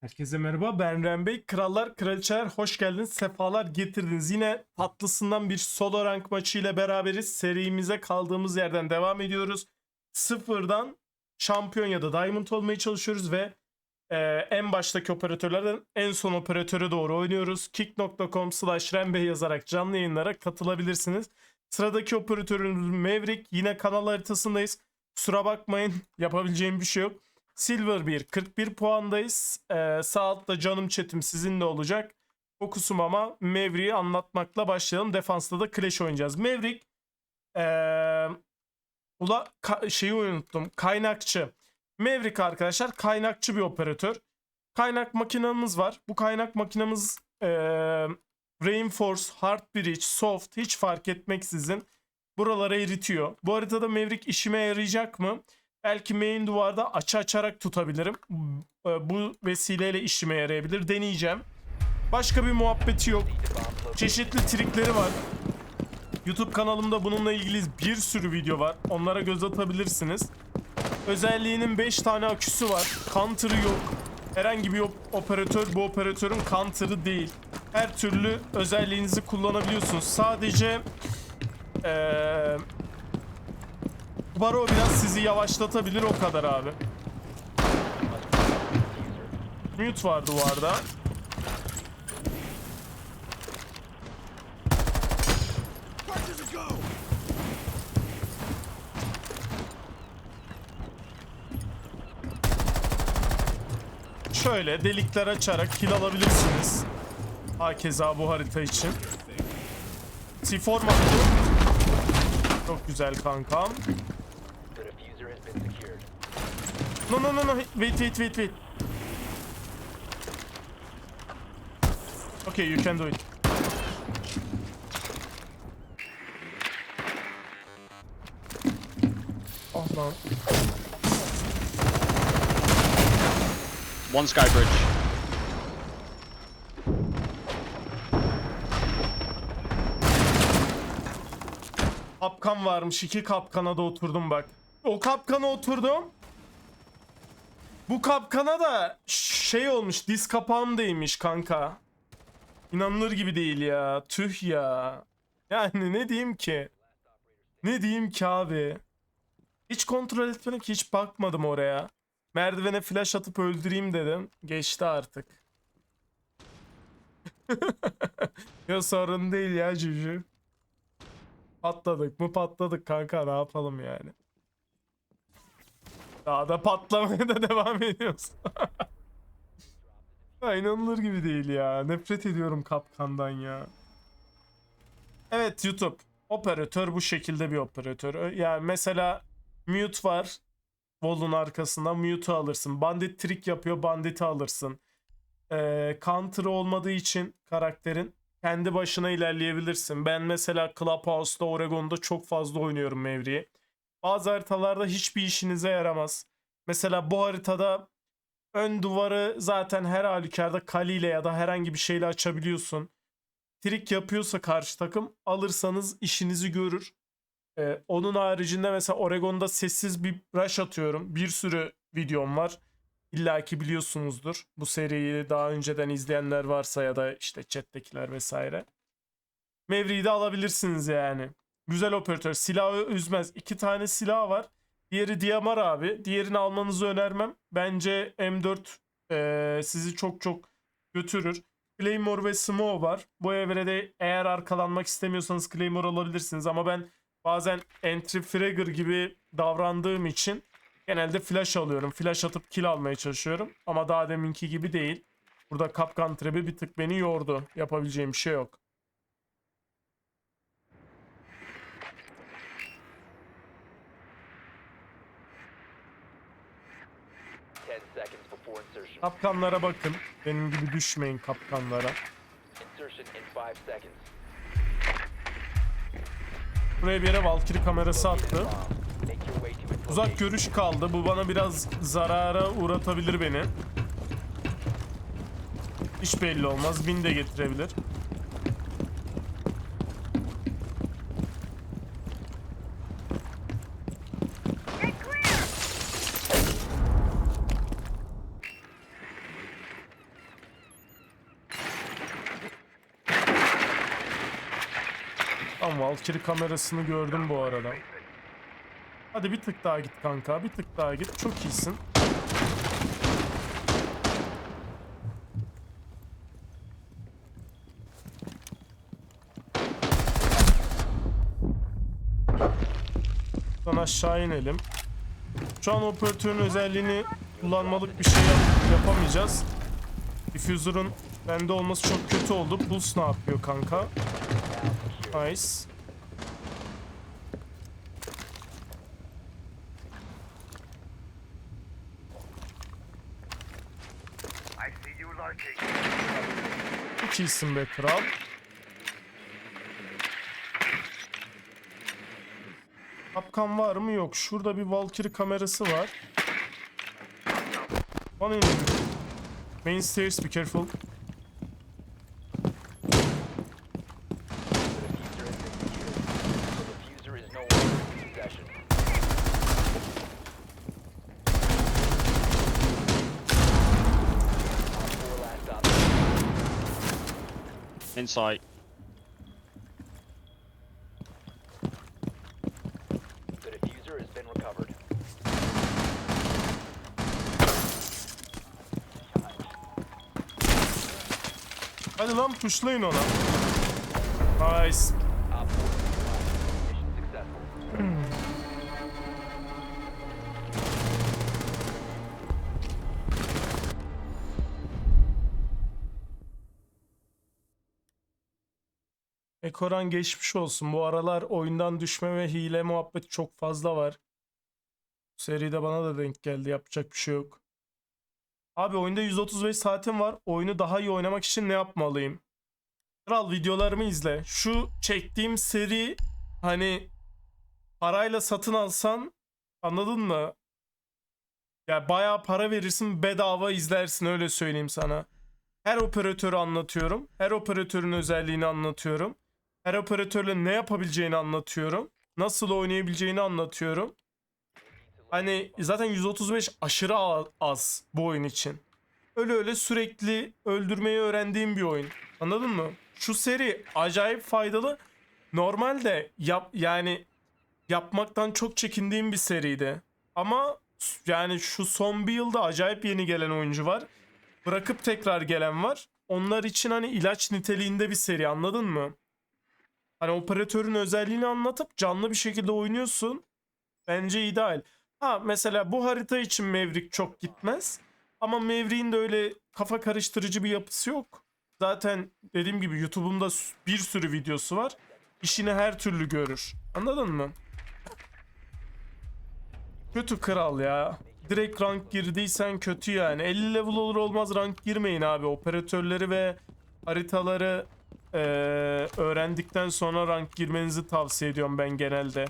Herkese merhaba ben Ren Bey. Krallar Kraliçeler hoş geldiniz. Sefalar getirdiniz. Yine tatlısından bir solo rank maçı ile beraberiz. Serimize kaldığımız yerden devam ediyoruz. Sıfırdan şampiyon ya da diamond olmaya çalışıyoruz ve e, en baştaki operatörlerden en son operatöre doğru oynuyoruz. kick.com slash Bey yazarak canlı yayınlara katılabilirsiniz. Sıradaki operatörümüz Maverick. Yine kanal haritasındayız. Kusura bakmayın yapabileceğim bir şey yok. Silver 1 41 puandayız. Ee, sağ canım chatim sizinle olacak. Fokusum ama Maverick'i anlatmakla başlayalım. Defansta da Clash oynayacağız. Maverick ee, ula şeyi unuttum. Kaynakçı. Maverick arkadaşlar kaynakçı bir operatör. Kaynak makinamız var. Bu kaynak makinamız ee, Reinforce, Hard Bridge, Soft hiç fark etmeksizin buralara eritiyor. Bu haritada Maverick işime yarayacak mı? Belki main duvarda açı açarak tutabilirim. Bu- Bu vesileyle işime yarayabilir. Deneyeceğim. Başka bir muhabbeti yok. Çeşitli trikleri var. YouTube kanalımda bununla ilgili bir sürü video var. Onlara göz atabilirsiniz. Özelliğinin 5 tane aküsü var. Counter'ı yok. Herhangi bir op- operatör bu operatörün counter'ı değil. Her türlü özelliğinizi kullanabiliyorsunuz. Sadece eee Baro biraz sizi yavaşlatabilir o kadar abi. Mute var duvarda. Şöyle delikler açarak kill alabilirsiniz. Hakeza bu harita için. C4 attı. Çok güzel kankam. The diffuser has been secured. No no no no wait wait wait wait. Okay you can do it. Oh lan. One sky bridge. Kapkan varmış. iki kapkana da oturdum bak. O kapkana oturdum. Bu kapkana da şey olmuş. Diz kapağım değmiş kanka. İnanılır gibi değil ya. Tüh ya. Yani ne diyeyim ki? Ne diyeyim ki abi? Hiç kontrol etmedim ki hiç bakmadım oraya. Merdivene flash atıp öldüreyim dedim. Geçti artık. ya sorun değil ya Cücü. Patladık mı patladık kanka ne yapalım yani. Daha da patlamaya da devam ediyoruz. ya inanılır gibi değil ya. Nefret ediyorum kapkandan ya. Evet YouTube. Operatör bu şekilde bir operatör. Yani mesela mute var. Wall'un arkasından mute'u alırsın. Bandit trick yapıyor bandit'i alırsın. Ee, counter olmadığı için karakterin kendi başına ilerleyebilirsin. Ben mesela Clubhouse'da, Oregon'da çok fazla oynuyorum Mevri'yi. Bazı haritalarda hiçbir işinize yaramaz. Mesela bu haritada ön duvarı zaten her halükarda kaliyle ya da herhangi bir şeyle açabiliyorsun. Trik yapıyorsa karşı takım alırsanız işinizi görür. Ee, onun haricinde mesela Oregon'da sessiz bir rush atıyorum. Bir sürü videom var. İlla ki biliyorsunuzdur. Bu seriyi daha önceden izleyenler varsa ya da işte chat'tekiler vesaire. Mevri'yi de alabilirsiniz yani. Güzel operatör. Silahı üzmez. İki tane silah var. Diğeri Diamar abi. Diğerini almanızı önermem. Bence M4 eee, sizi çok çok götürür. Claymore ve Smoke var. Bu evrede eğer arkalanmak istemiyorsanız Claymore alabilirsiniz. Ama ben bazen entry fragger gibi davrandığım için Genelde flash alıyorum. Flash atıp kill almaya çalışıyorum. Ama daha deminki gibi değil. Burada kapkan trebi bir tık beni yordu. Yapabileceğim bir şey yok. Kapkanlara bakın. Benim gibi düşmeyin seconds. Buraya bir yere Valkyrie kamerası attı. Uzak görüş kaldı. Bu bana biraz zarara uğratabilir beni. Hiç belli olmaz. Win de getirebilir. Valkyrie kamerasını gördüm bu arada. Hadi bir tık daha git kanka. Bir tık daha git. Çok iyisin. Buradan aşağı inelim. Şu an operatörün özelliğini kullanmalık bir şey yap- yapamayacağız. Diffuser'ın bende olması çok kötü oldu. Pulse ne yapıyor kanka? Nice. Çok iyisin be kral. Kapkan var mı? Yok. Şurada bir Valkyrie kamerası var. İn. Main stairs, be careful. The diffuser has been secured. The diffuser is no longer in possession. Op four last stop. Insight. The diffuser has been recovered. Hadi lan pushlayın ona. Nice. Ekoran geçmiş olsun. Bu aralar oyundan düşme ve hile muhabbeti çok fazla var. Seride bana da denk geldi. Yapacak bir şey yok. Abi oyunda 135 saatim var. Oyunu daha iyi oynamak için ne yapmalıyım? Kral videolarımı izle. Şu çektiğim seri hani parayla satın alsan anladın mı? Ya bayağı para verirsin bedava izlersin öyle söyleyeyim sana. Her operatörü anlatıyorum. Her operatörün özelliğini anlatıyorum. Her operatörle ne yapabileceğini anlatıyorum. Nasıl oynayabileceğini anlatıyorum. Hani zaten 135 aşırı az bu oyun için. Öyle öyle sürekli öldürmeyi öğrendiğim bir oyun. Anladın mı? Şu seri acayip faydalı. Normalde yap yani yapmaktan çok çekindiğim bir seriydi. Ama yani şu son bir yılda acayip yeni gelen oyuncu var. Bırakıp tekrar gelen var. Onlar için hani ilaç niteliğinde bir seri anladın mı? Hani operatörün özelliğini anlatıp canlı bir şekilde oynuyorsun. Bence ideal. Ha mesela bu harita için Maverick çok gitmez. Ama Maverick'in de öyle kafa karıştırıcı bir yapısı yok. Zaten dediğim gibi YouTube'umda bir sürü videosu var. İşini her türlü görür. Anladın mı? Kötü kral ya. Direkt rank girdiysen kötü yani. 50 level olur olmaz rank girmeyin abi. Operatörleri ve haritaları eee, öğrendikten sonra rank girmenizi tavsiye ediyorum ben genelde.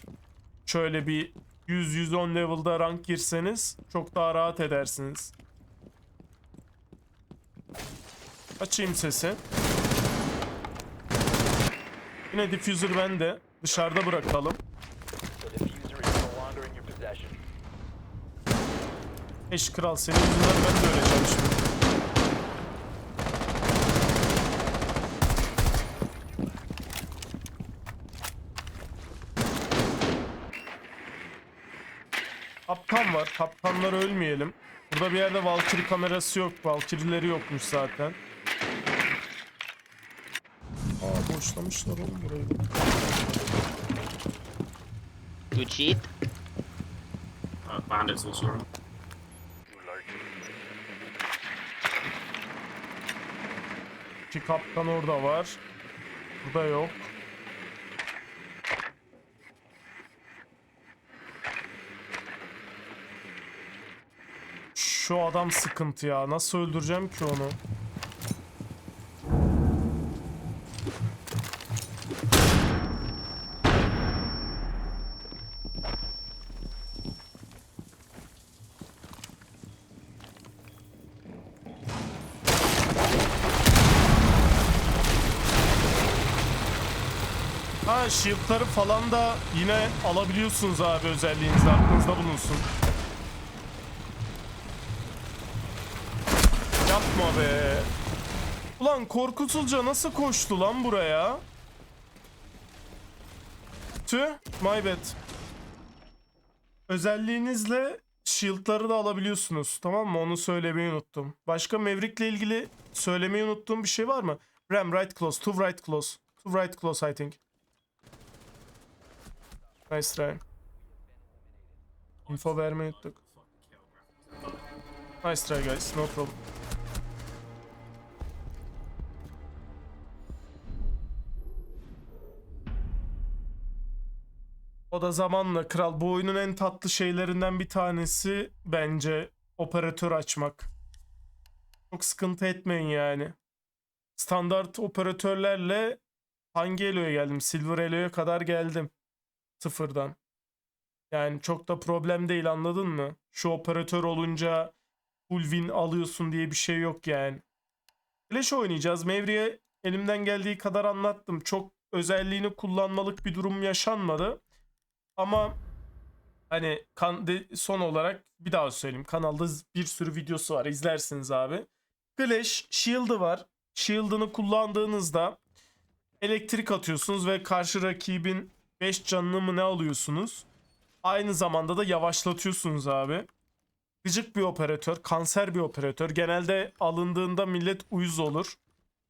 Şöyle bir 100-110 level'da rank girseniz çok daha rahat edersiniz. Açayım sesi. Yine diffuser bende. Dışarıda bırakalım. Eş kral senin yüzünden ben de öleceğim şimdi. Kaptan var. Kaptanlar ölmeyelim. Burada bir yerde Valkyrie kamerası yok. Valkyrie'leri yokmuş zaten. Aa boşlamışlar oğlum burayı. Good shit. Uh, bandits also. İki kaptan orada var. Burada yok. Şu adam sıkıntı ya. Nasıl öldüreceğim ki onu? Ha shield'ları falan da yine alabiliyorsunuz abi özelliğinizde aklınızda bulunsun. Yapma be. Ulan korkusuzca nasıl koştu lan buraya? Tüh, my bad. Özelliğinizle shield'ları da alabiliyorsunuz. Tamam mı? Onu söylemeyi unuttum. Başka Maverick'le ilgili söylemeyi unuttuğum bir şey var mı? Ram right close, two right close. Two right close I think. Nice try. Info vermeyi unuttuk. Nice try guys, no problem. O da zamanla kral bu oyunun en tatlı şeylerinden bir tanesi bence operatör açmak. Çok sıkıntı etmeyin yani. Standart operatörlerle hangi eloya geldim? Silver eloya kadar geldim. Sıfırdan. Yani çok da problem değil anladın mı? Şu operatör olunca full win alıyorsun diye bir şey yok yani. Flash oynayacağız. Mevri'ye elimden geldiği kadar anlattım. Çok özelliğini kullanmalık bir durum yaşanmadı. Ama hani kan de- son olarak bir daha söyleyeyim. Kanalda bir sürü videosu var. izlersiniz abi. Flash shield'ı var. Shield'ını kullandığınızda elektrik atıyorsunuz ve karşı rakibin 5 canını mı ne alıyorsunuz? Aynı zamanda da yavaşlatıyorsunuz abi. Gıcık bir operatör, kanser bir operatör. Genelde alındığında millet uyuz olur.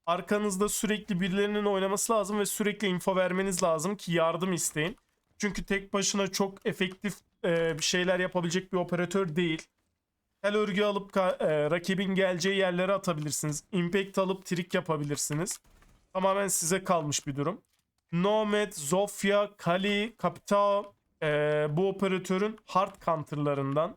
Arkanızda sürekli birilerinin oynaması lazım ve sürekli info vermeniz lazım ki yardım isteyin. Çünkü tek başına çok efektif e, şeyler yapabilecek bir operatör değil. Tel örgü alıp e, rakibin geleceği yerlere atabilirsiniz. Impact alıp trik yapabilirsiniz. Tamamen size kalmış bir durum. Nomad, Zofia, Kali, Capitao e, bu operatörün hard counterlarından.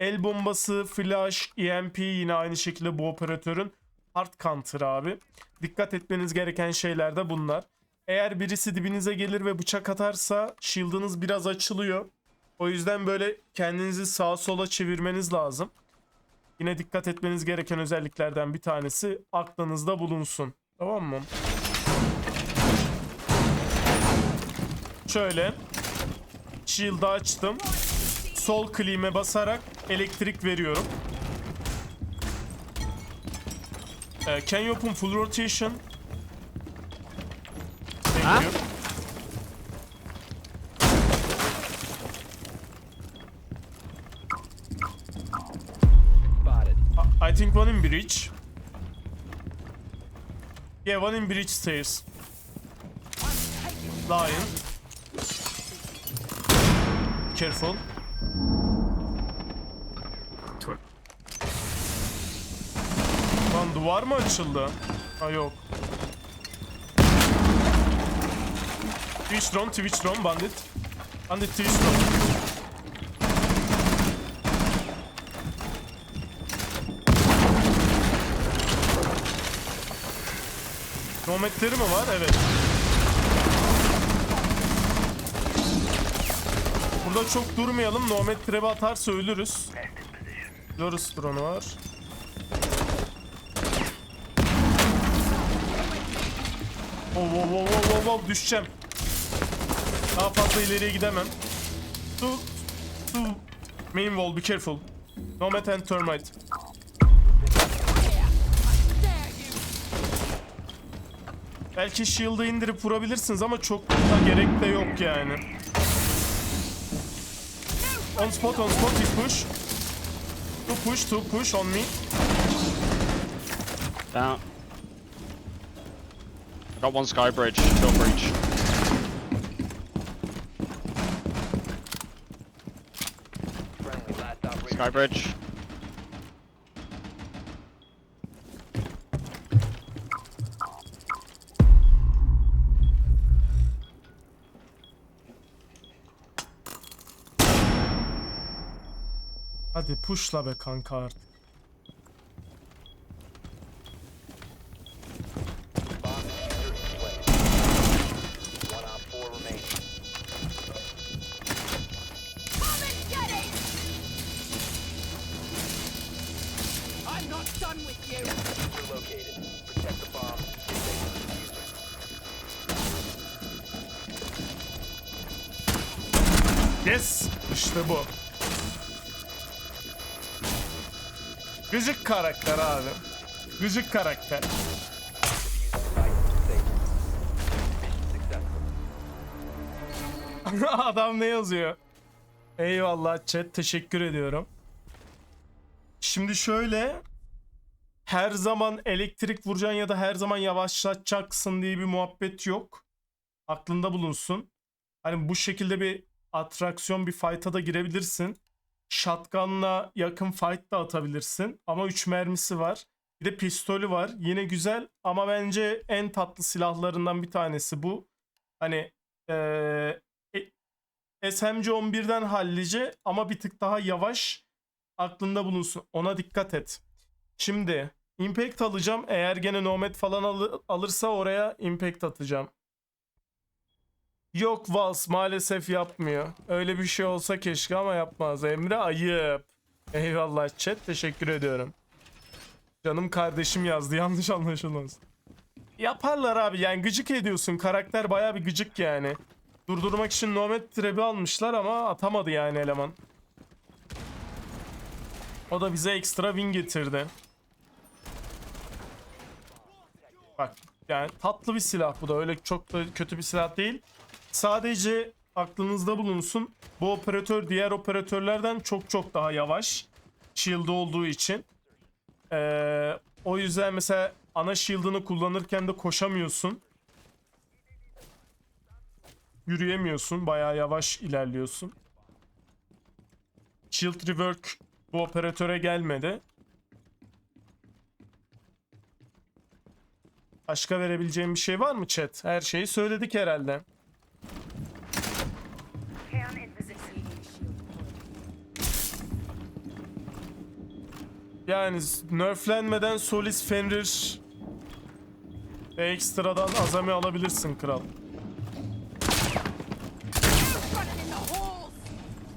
El bombası, flash, EMP yine aynı şekilde bu operatörün hard counter abi. Dikkat etmeniz gereken şeyler de bunlar. Eğer birisi dibinize gelir ve bıçak atarsa shield'ınız biraz açılıyor. O yüzden böyle kendinizi sağa sola çevirmeniz lazım. Yine dikkat etmeniz gereken özelliklerden bir tanesi aklınızda bulunsun. Tamam mı? Şöyle. Shield'ı açtım. Sol kliğime basarak elektrik veriyorum. Ee, can you open full rotation? I think one in bridge. Yeah, one in bridge stairs. Lion. Careful. Lan duvar mı açıldı? Ha yok. Twitch drone, Twitch drone, bandit. Bandit Twitch drone. Nometleri mi var? Evet. Burada çok durmayalım. Nomad trap'e atarsa ölürüz. Lorus drone'u var. Wow wow wow wow wow wow düşeceğim. Daha fazla ileriye gidemem. Two, two. Main wall be careful. Nomad and termite. Belki shield'ı indirip vurabilirsiniz ama çok da gerek de yok yani. On spot, on spot, he push. Two push, two push on me. Down. I got one sky bridge, kill breach. Sky bridge. Hadi pushla be kanka artık. Yes! İşte bu. Gıcık karakter abi. Gıcık karakter. Adam ne yazıyor? Eyvallah chat teşekkür ediyorum. Şimdi şöyle her zaman elektrik vuracaksın ya da her zaman yavaşlatacaksın diye bir muhabbet yok. Aklında bulunsun. Hani bu şekilde bir atraksiyon bir fight'a da girebilirsin. Shotgun'la yakın fight da atabilirsin. Ama 3 mermisi var. Bir de pistolü var. Yine güzel ama bence en tatlı silahlarından bir tanesi bu. Hani eee e- SMG 11'den hallice ama bir tık daha yavaş. Aklında bulunsun. Ona dikkat et. Şimdi Impact alacağım. Eğer gene Nomad falan alı- alırsa oraya Impact atacağım. Yok Vals maalesef yapmıyor. Öyle bir şey olsa keşke ama yapmaz. Emre ayıp. Eyvallah chat teşekkür ediyorum. Canım kardeşim yazdı yanlış anlaşılmaz. Yaparlar abi yani gıcık ediyorsun. Karakter baya bir gıcık yani. Durdurmak için Nomad Trap'i almışlar ama atamadı yani eleman. O da bize ekstra win getirdi. Bak yani tatlı bir silah bu da öyle çok da kötü bir silah değil. Sadece aklınızda bulunsun. Bu operatör diğer operatörlerden çok çok daha yavaş. Shield olduğu için. Ee, o yüzden mesela ana shield'ını kullanırken de koşamıyorsun. Yürüyemiyorsun. Bayağı yavaş ilerliyorsun. Shield rework bu operatöre gelmedi. Başka verebileceğim bir şey var mı chat? Her şeyi söyledik herhalde. Yani nerflenmeden Solis Fenrir ekstradan azami alabilirsin kral.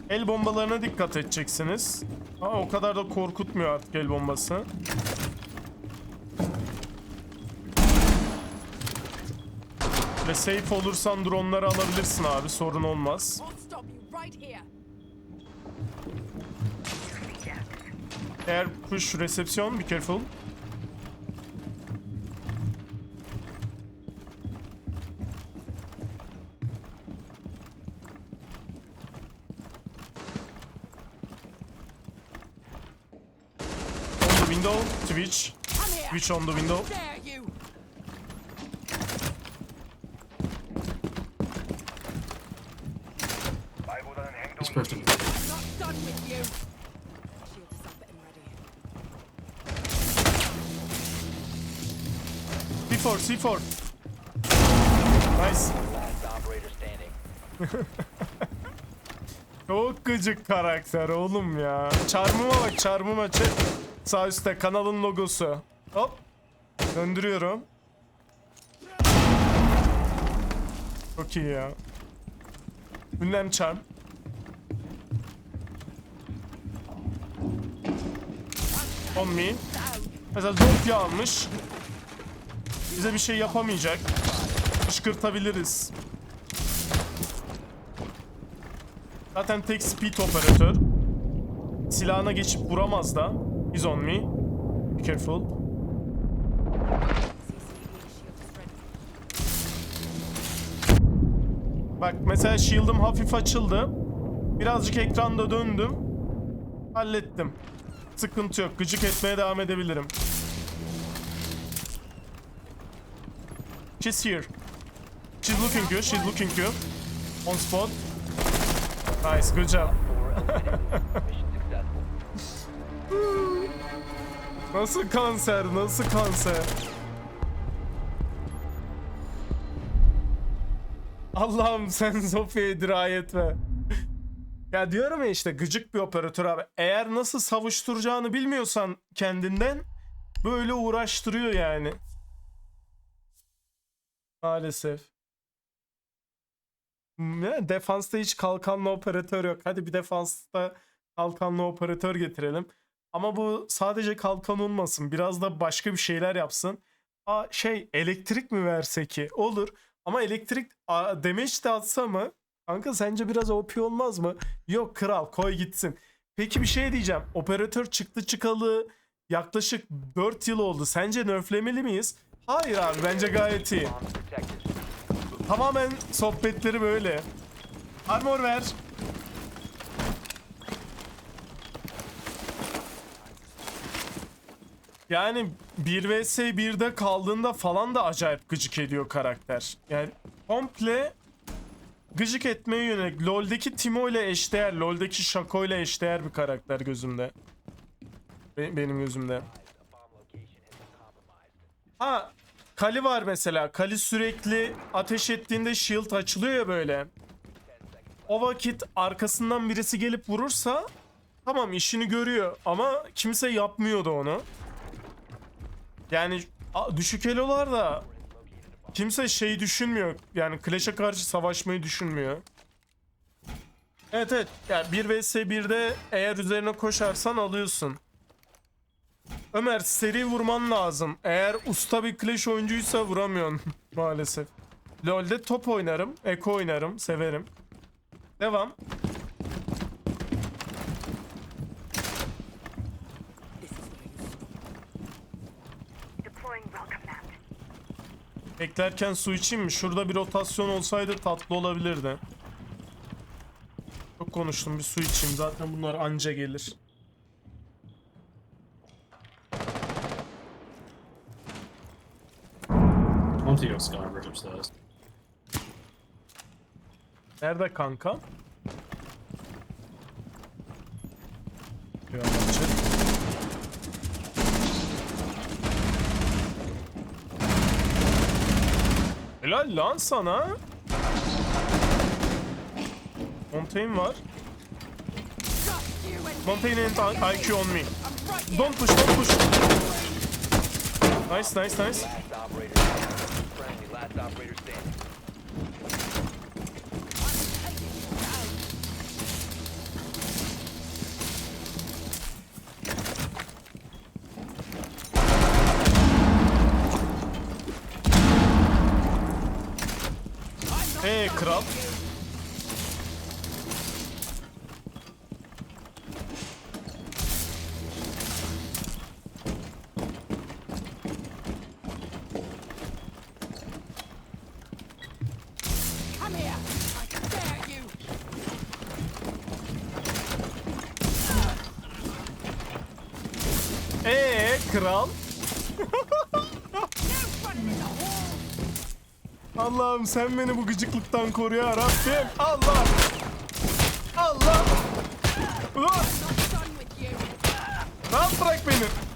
El bombalarına dikkat edeceksiniz. Ama o kadar da korkutmuyor artık el bombası. Ve safe olursan dronları alabilirsin abi sorun olmaz. Eğer push resepsiyon be careful. On the window, Twitch. Twitch on the window. And ready. C4, C4. Nice. Çok gıcık karakter oğlum ya. Çarmıma bak çarmıma çek. Sağ üstte kanalın logosu. Hop. Döndürüyorum. Çok iyi ya. Ünlem çarm. Me. Mesela Zofia almış. Bize bir şey yapamayacak. Kışkırtabiliriz. Zaten tek speed operatör. Silahına geçip vuramaz da. He's on me. Be careful. Bak mesela shield'ım hafif açıldı. Birazcık ekranda döndüm. Hallettim. Sıkıntı yok. Gıcık etmeye devam edebilirim. She's here. She's looking good. She's looking good. On spot. Nice. Good job. Nasıl kanser? Nasıl kanser? Allah'ım sen Zofia'ya dirayet ver. Ya diyorum ya işte gıcık bir operatör abi. Eğer nasıl savuşturacağını bilmiyorsan kendinden böyle uğraştırıyor yani. Maalesef. Ya defansta hiç kalkanlı operatör yok. Hadi bir defansta kalkanlı operatör getirelim. Ama bu sadece kalkan olmasın. Biraz da başka bir şeyler yapsın. Aa, şey elektrik mi verse ki? Olur. Ama elektrik aa, damage de atsa mı? Kanka sence biraz OP olmaz mı? Yok kral koy gitsin. Peki bir şey diyeceğim. Operatör çıktı çıkalı yaklaşık 4 yıl oldu. Sence nerflemeli miyiz? Hayır abi bence gayet iyi. Tamamen sohbetleri böyle. Armor ver. Yani 1 vs 1'de kaldığında falan da acayip gıcık ediyor karakter. Yani komple gıcık etmeye yönelik. LoL'deki Timo ile eşdeğer, LoL'deki Shaco ile eşdeğer bir karakter gözümde. Be- benim gözümde. Ha, Kali var mesela. Kali sürekli ateş ettiğinde shield açılıyor ya böyle. O vakit arkasından birisi gelip vurursa tamam işini görüyor ama kimse yapmıyordu onu. Yani düşük elolar da kimse şey düşünmüyor. Yani Clash'e karşı savaşmayı düşünmüyor. Evet evet. Yani 1 vs 1'de eğer üzerine koşarsan alıyorsun. Ömer seri vurman lazım. Eğer usta bir Clash oyuncuysa vuramıyorsun maalesef. LoL'de top oynarım, Eko oynarım, severim. Devam. Beklerken su içeyim mi? Şurada bir rotasyon olsaydı tatlı olabilirdi. Çok konuştum bir su içeyim. Zaten bunlar anca gelir. Nerede kanka? Fenerbahçe. Helal lan sana. Montaigne var. Montaigne and IQ on me. Don't push, don't push. Nice, nice, nice. krab. Eee kral. Allah'ım sen beni bu gıcıklıktan koru ya Rabbim. Allah. Allah. Rahat bırak beni.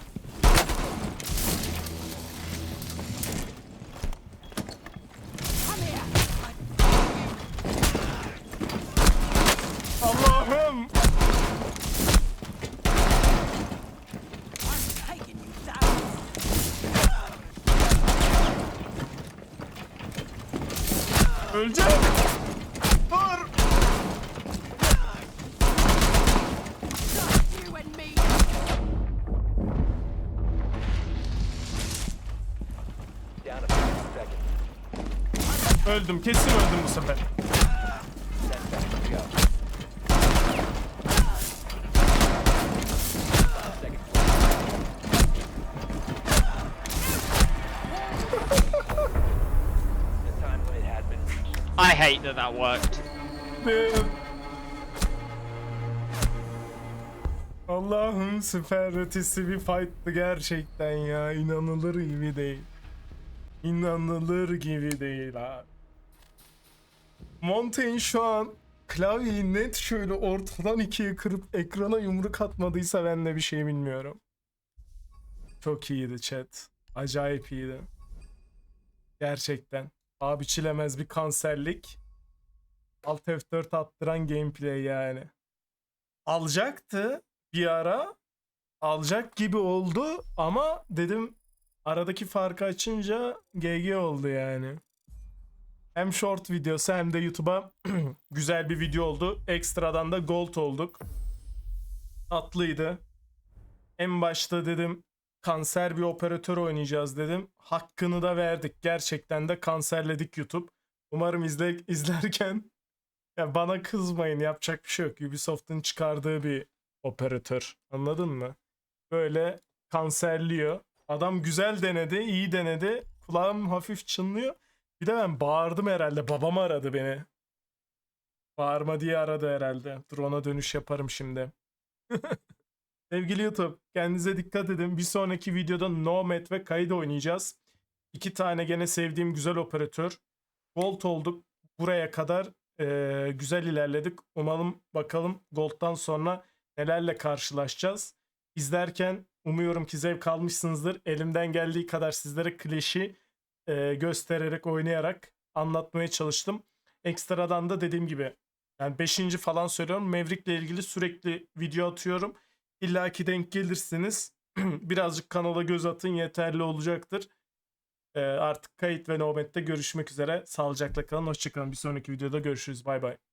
Öldüm. Kesin öldüm bu sefer. 10 seconds to go. Five seconds left. The time limit has been reached. I hate that that worked. Be- Allah'ım süper ötesi bir fight'tı gerçekten ya. İnanılır gibi değil. İnanılır gibi değil abi. Montaigne şu an klavyeyi net şöyle ortadan ikiye kırıp ekrana yumruk atmadıysa ben de bir şey bilmiyorum. Çok iyiydi chat. Acayip iyiydi. Gerçekten. Abi çilemez bir kanserlik. Alt F4 attıran gameplay yani. Alacaktı bir ara. Alacak gibi oldu ama dedim aradaki farkı açınca GG oldu yani. Hem short videosu hem de YouTube'a güzel bir video oldu. Ekstradan da gold olduk. Tatlıydı. En başta dedim kanser bir operatör oynayacağız dedim. Hakkını da verdik. Gerçekten de kanserledik YouTube. Umarım izle, izlerken ya bana kızmayın yapacak bir şey yok. Ubisoft'un çıkardığı bir operatör. Anladın mı? Böyle kanserliyor. Adam güzel denedi, iyi denedi. Kulağım hafif çınlıyor. Bir de ben bağırdım herhalde. Babam aradı beni. Bağırma diye aradı herhalde. Drone'a dönüş yaparım şimdi. Sevgili YouTube, kendinize dikkat edin. Bir sonraki videoda Nomad ve Kayıt oynayacağız. İki tane gene sevdiğim güzel operatör. Gold olduk buraya kadar. Ee, güzel ilerledik. Umalım bakalım Gold'dan sonra nelerle karşılaşacağız. İzlerken umuyorum ki zevk almışsınızdır. Elimden geldiği kadar sizlere klişi e, göstererek, oynayarak anlatmaya çalıştım. Ekstradan da dediğim gibi yani 5. falan söylüyorum. Maverick'le ilgili sürekli video atıyorum. İlla ki denk gelirsiniz. Birazcık kanala göz atın yeterli olacaktır. Ee, artık kayıt ve nöbette görüşmek üzere. Sağlıcakla kalın. Hoşçakalın. Bir sonraki videoda görüşürüz. Bay bay.